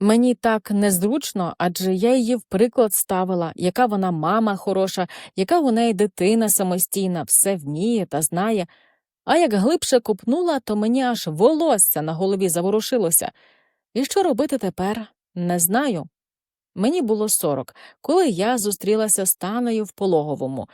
Мені так незручно, адже я її в приклад ставила, яка вона мама хороша, яка у неї дитина самостійна, все вміє та знає. А як глибше купнула, то мені аж волосся на голові заворушилося. І що робити тепер, не знаю. Мені було сорок, коли я зустрілася з Танею в пологовому.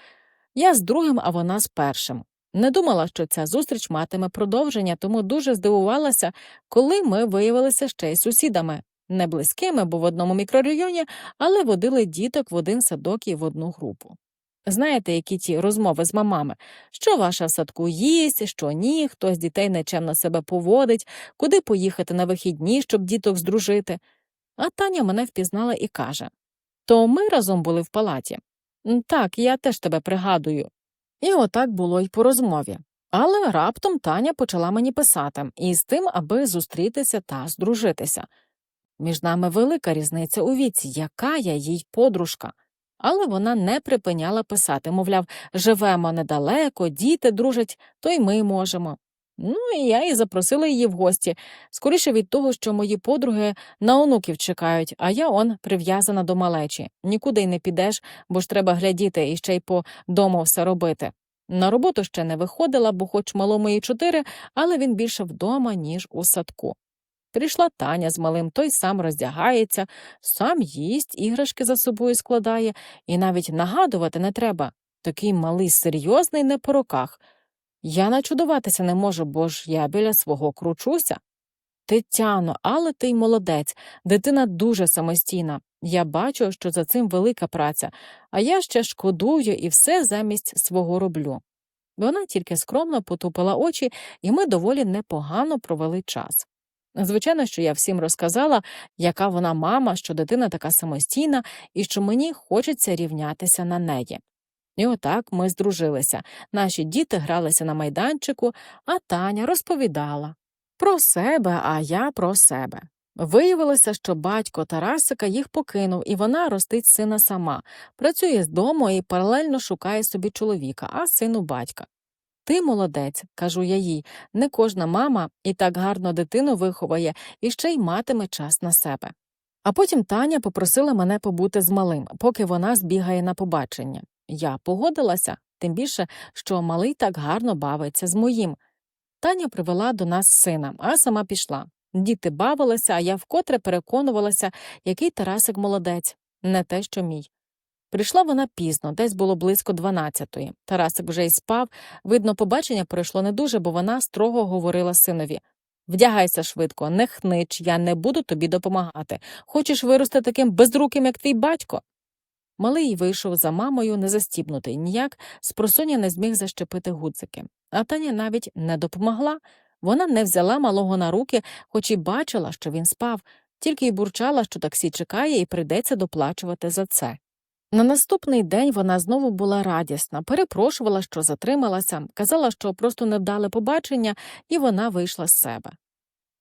Я з другим, а вона з першим. Не думала, що ця зустріч матиме продовження, тому дуже здивувалася, коли ми виявилися ще й сусідами. Не близькими, бо в одному мікрорайоні, але водили діток в один садок і в одну групу. Знаєте, які ті розмови з мамами, що ваша в садку їсть, що ні, хто з дітей нечемно себе поводить, куди поїхати на вихідні, щоб діток здружити. А Таня мене впізнала і каже То ми разом були в палаті. Так, я теж тебе пригадую. І отак було й по розмові. Але раптом Таня почала мені писати із тим, аби зустрітися та здружитися. Між нами велика різниця у віці, яка я їй подружка. Але вона не припиняла писати, мовляв, живемо недалеко, діти дружать, то й ми можемо. Ну і я і запросила її в гості, скоріше від того, що мої подруги на онуків чекають, а я он прив'язана до малечі. Нікуди й не підеш, бо ж треба глядіти і ще й по дому все робити. На роботу ще не виходила, бо хоч малому їй чотири, але він більше вдома, ніж у садку. Прийшла Таня з малим, той сам роздягається, сам їсть, іграшки за собою складає, і навіть нагадувати не треба. Такий малий серйозний не по роках. Я начудуватися не можу, бо ж я біля свого кручуся. Тетяно, але ти й молодець, дитина дуже самостійна. Я бачу, що за цим велика праця, а я ще шкодую і все замість свого роблю. Вона тільки скромно потупила очі, і ми доволі непогано провели час. Звичайно, що я всім розказала, яка вона мама, що дитина така самостійна і що мені хочеться рівнятися на неї. І отак ми здружилися. Наші діти гралися на майданчику, а Таня розповідала про себе, а я про себе. Виявилося, що батько Тарасика їх покинув, і вона ростить сина сама, працює з дому і паралельно шукає собі чоловіка, а сину батька. Ти молодець, кажу я їй, не кожна мама і так гарно дитину виховає і ще й матиме час на себе. А потім Таня попросила мене побути з малим, поки вона збігає на побачення. Я погодилася, тим більше, що малий так гарно бавиться з моїм. Таня привела до нас сина, а сама пішла. Діти бавилися, а я вкотре переконувалася, який Тарасик молодець, не те, що мій. Прийшла вона пізно, десь було близько дванадцятої. Тарасик вже й спав. Видно, побачення пройшло не дуже, бо вона строго говорила синові Вдягайся швидко, не хнич, я не буду тобі допомагати. Хочеш вирости таким безруким, як твій батько? Малий вийшов за мамою незастібнутий, ніяк спросоння не зміг защепити гудзики. А Таня навіть не допомогла. Вона не взяла малого на руки, хоч і бачила, що він спав, тільки й бурчала, що таксі чекає і прийдеться доплачувати за це. На наступний день вона знову була радісна, перепрошувала, що затрималася, казала, що просто не вдали побачення, і вона вийшла з себе.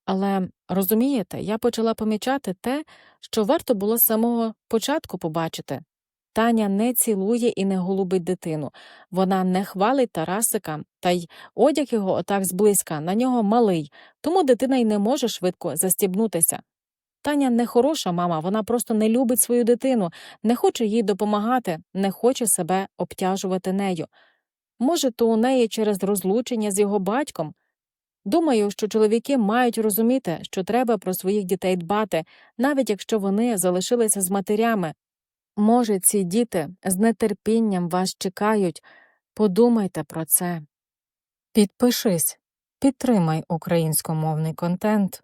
Але розумієте, я почала помічати те, що варто було з самого початку побачити. Таня не цілує і не голубить дитину, вона не хвалить Тарасика, та й одяг його отак зблизька, на нього малий, тому дитина й не може швидко застібнутися. Таня не хороша мама, вона просто не любить свою дитину, не хоче їй допомагати, не хоче себе обтяжувати нею. Може, то у неї через розлучення з його батьком. Думаю, що чоловіки мають розуміти, що треба про своїх дітей дбати, навіть якщо вони залишилися з матерями. Може, ці діти з нетерпінням вас чекають. Подумайте про це. Підпишись, підтримай українськомовний контент.